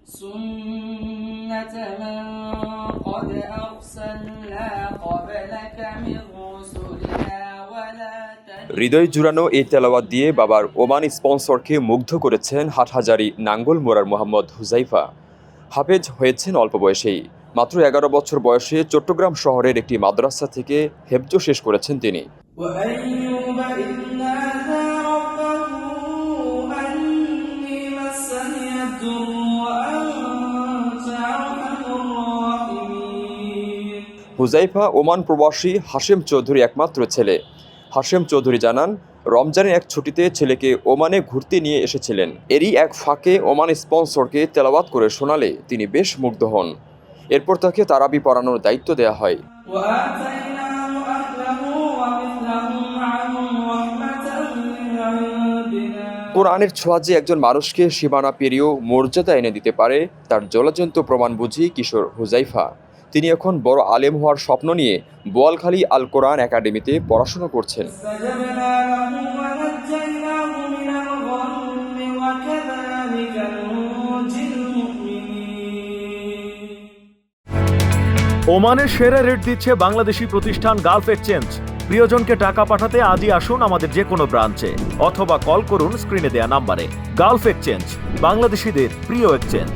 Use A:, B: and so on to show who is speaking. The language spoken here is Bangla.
A: سنة من قد أرسلنا قبلك من رسلنا ولا تجد
B: হৃদয় জুড়ানো এই তেলাওয়াত দিয়ে বাবার ওমান স্পন্সরকে মুগ্ধ করেছেন হাটহাজারি নাঙ্গল মোড়ার মোহাম্মদ হুজাইফা হাফেজ হয়েছেন অল্প বয়সেই মাত্র এগারো বছর বয়সে চট্টগ্রাম শহরের একটি মাদ্রাসা থেকে হেফজ শেষ করেছেন তিনি
A: وأيوب إذ نادى ربه أني مسني الضر
B: হুজাইফা ওমান প্রবাসী হাশেম চৌধুরী একমাত্র ছেলে। হাশেম চৌধুরী জানান রমজানের এক ছুটিতে ছেলেকে ওমানে ঘুরতে নিয়ে এসেছিলেন। এরই এক ফাঁকে ওমান স্পন্সরকে তেলাবাত করে শোনালে তিনি বেশ মুগ্ধ হন। এরপর তাকে তারাবি পড়ানোর দায়িত্ব দেয়া হয়। কোরআনের ছোঁয়া যে একজন মানুষকে সীমানা পেরিয়েও মর্যাদা এনে দিতে পারে, তার জলাজন্ত প্রমাণ বুঝি কিশোর হুজাইফা। তিনি এখন বড় আলেম হওয়ার স্বপ্ন নিয়ে বোয়ালখালী আল কোরআন একাডেমিতে পড়াশুনো করছেন।
C: ওমানের সেরা রেট দিচ্ছে বাংলাদেশি প্রতিষ্ঠান গালফ এক্সচেঞ্জ। প্রিয়জনকে টাকা পাঠাতে আজই আসুন আমাদের যে কোনো ব্রাঞ্চে, অথবা কল করুন স্ক্রিনে দেয়া নাম্বারে। গালফ এক্সচেঞ্জ, বাংলাদেশিদের প্রিয় এক্সচেঞ্জ।